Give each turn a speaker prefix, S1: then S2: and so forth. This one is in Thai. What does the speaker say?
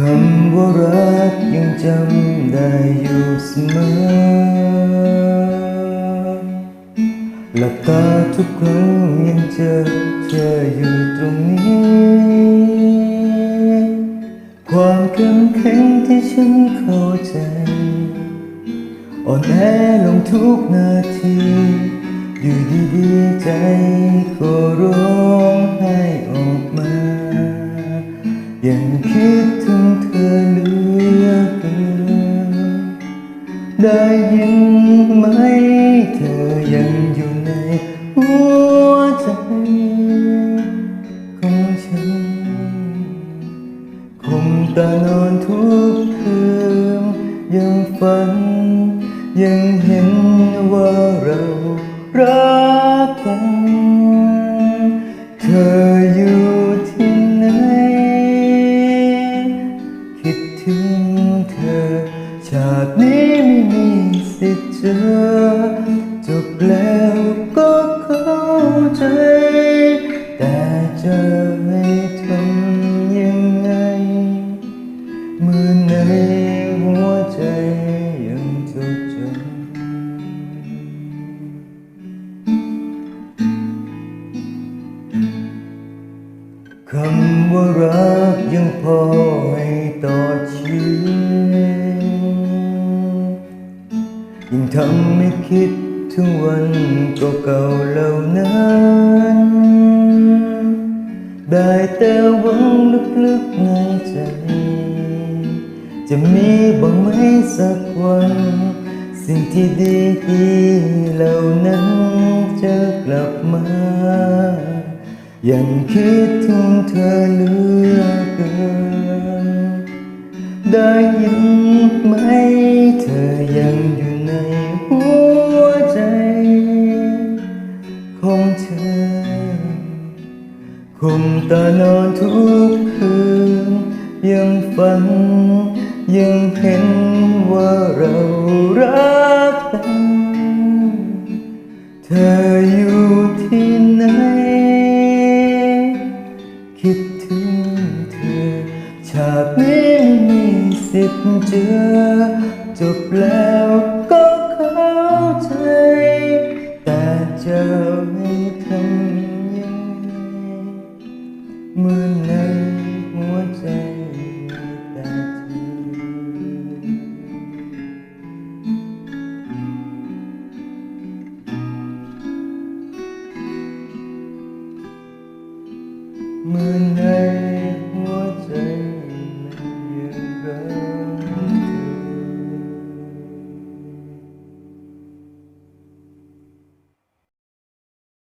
S1: คำว่ารักยังจำได้อยู่เสมอหลับตาทุกครั้งยังเจอเธออยู่ตรงนี้ ความเข้มแข็งที่ฉันเข้าใจ อ่อนแอลงทุกนาที อยู่ดีๆใจก็รู้ ถึงเธอเหลือเกินได้ยินไหมเธอยังอยู่ในหัวใจของฉันคงตานอนทุกคืนยังฝัน ยังเห็นว่าเรารัก สิเจอจบแล้วก็เข้าใจ แต่จะให้ทำยังไง มือในหัวใจยังจดจำคำว่ารักยังพอให้ต่อ ทำให้คิดถึงวันเก่าๆเหล่านั้น ได้แต่หวังลึกๆในใจ จะมีบ้างไหมสักวัน สิ่งที่ดีๆเหล่านั้นจะกลับมา ยังคิดถึงเธอเหลือเกิน ได้ยินไหมเธอยัง คงตานอนทุกคืน ยังฝัน ยังเห็นว่าเรารักกัน เธออยู่ที่ไหน คิดถึงเธอชาตินี้ไม่มีสิทธิ์เจอ จบแล้วก็ เหมือนในหัวใจมีแต่เธอ เหมือนใน